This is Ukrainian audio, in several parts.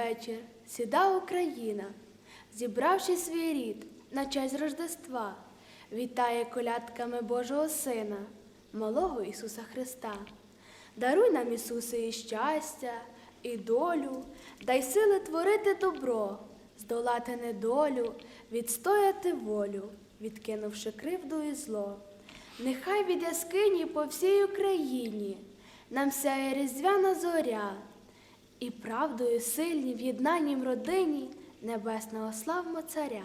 Всядвечір сіда Україна, зібравши свій рід на честь Рождества, вітає колядками Божого Сина, малого Ісуса Христа. Даруй нам, Ісусе, і щастя, і долю, дай сили творити добро, здолати недолю, відстояти волю, відкинувши кривду і зло. Нехай від яскині по всій Україні нам сяє різдвяна зоря, і правдою сильні в єднанім родині небесного славмо царя.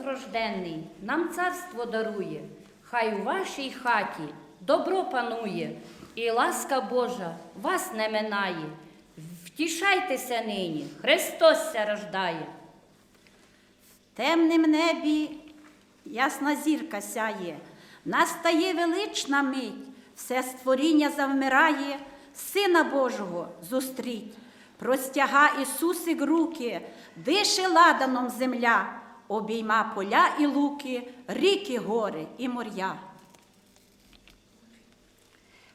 Рожденний нам царство дарує, хай у вашій хаті добро панує, і ласка Божа вас не минає. Втішайтеся нині, Христос ся рождає. темнім небі ясна зірка сяє, настає велична мить, все створіння завмирає, Сина Божого зустріть. Простяга Ісусик руки, дише ладаном земля, обійма поля і луки, ріки, гори і моря.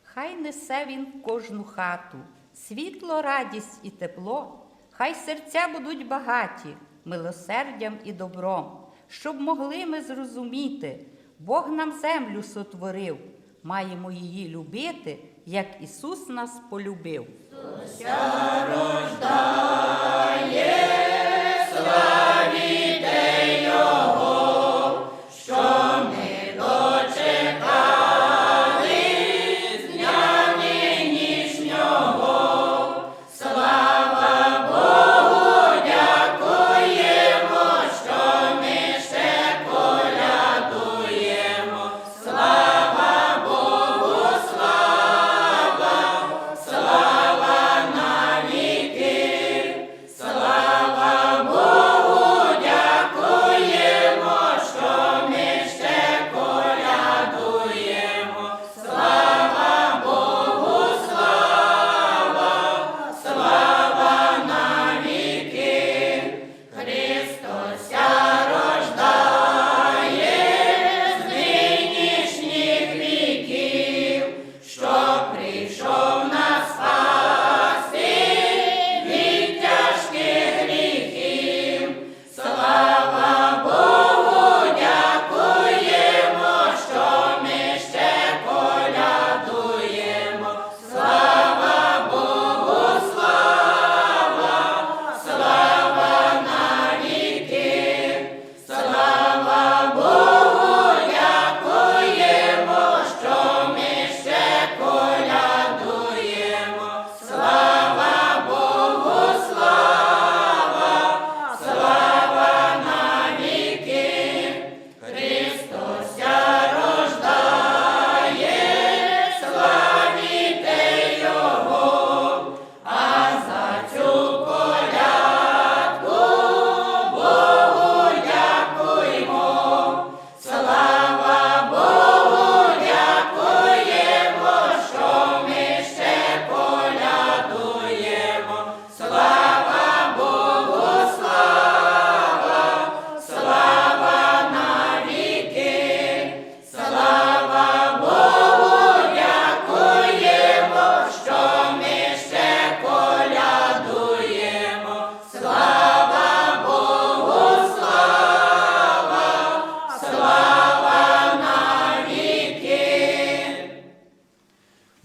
Хай несе він в кожну хату, світло, радість і тепло, хай серця будуть багаті милосердям і добром, щоб могли ми зрозуміти, Бог нам землю сотворив, маємо її любити, як Ісус нас полюбив.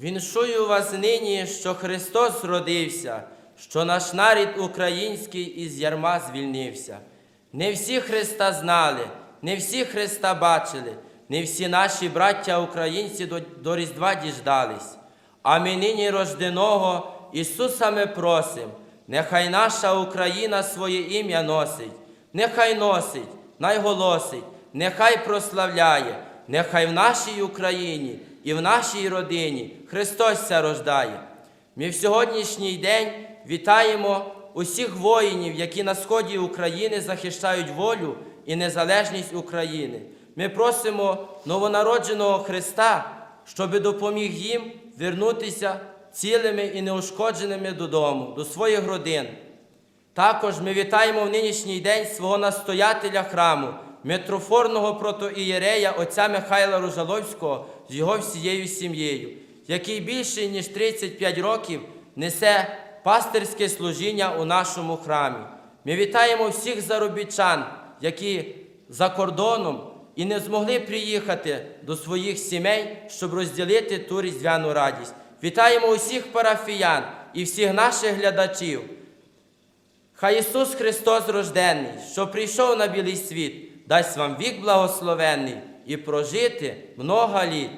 Віншую вас нині, що Христос родився, що наш нарід український із ярма звільнився. Не всі Христа знали, не всі Христа бачили, не всі наші браття українці до, до Різдва діждались. А ми нині рожденого Ісуса ми просим, нехай наша Україна своє ім'я носить, нехай носить, найголосить, нехай прославляє, нехай в нашій Україні і в нашій родині Христос ся рождає. Ми в сьогоднішній день вітаємо усіх воїнів, які на сході України захищають волю і незалежність України. Ми просимо новонародженого Христа, щоби допоміг їм вернутися цілими і неушкодженими додому, до своїх родин. Також ми вітаємо в нинішній день свого настоятеля храму, митрофорного протоієрея отця Михайла Ружаловського з його всією сім'єю, який більше ніж 35 років несе пастирське служіння у нашому храмі. Ми вітаємо всіх заробітчан, які за кордоном і не змогли приїхати до своїх сімей, щоб розділити ту різдвяну радість. Вітаємо усіх парафіян і всіх наших глядачів. Хай Ісус Христос рожденний, що прийшов на білий світ, дасть вам вік благословенний і прожити много літ.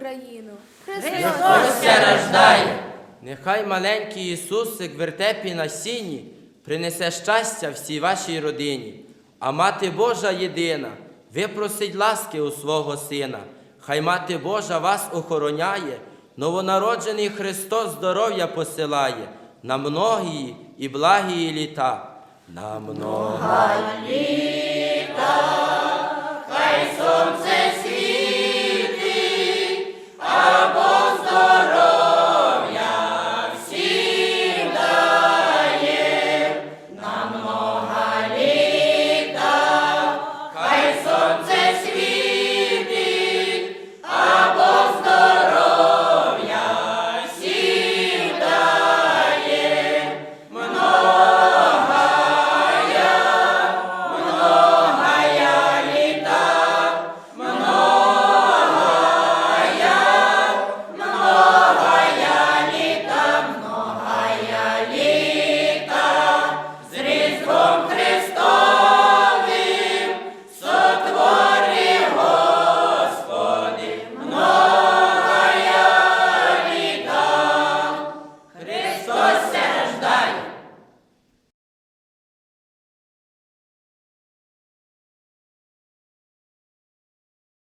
Україну. Христос рождає! Нехай маленький Ісусик в вертепі на сіні принесе щастя всій вашій родині, а мати Божа єдина, випросить ласки у свого Сина. Хай мати Божа вас охороняє, новонароджений Христос здоров'я посилає на многії і благії літа. На много літа, хай сонце.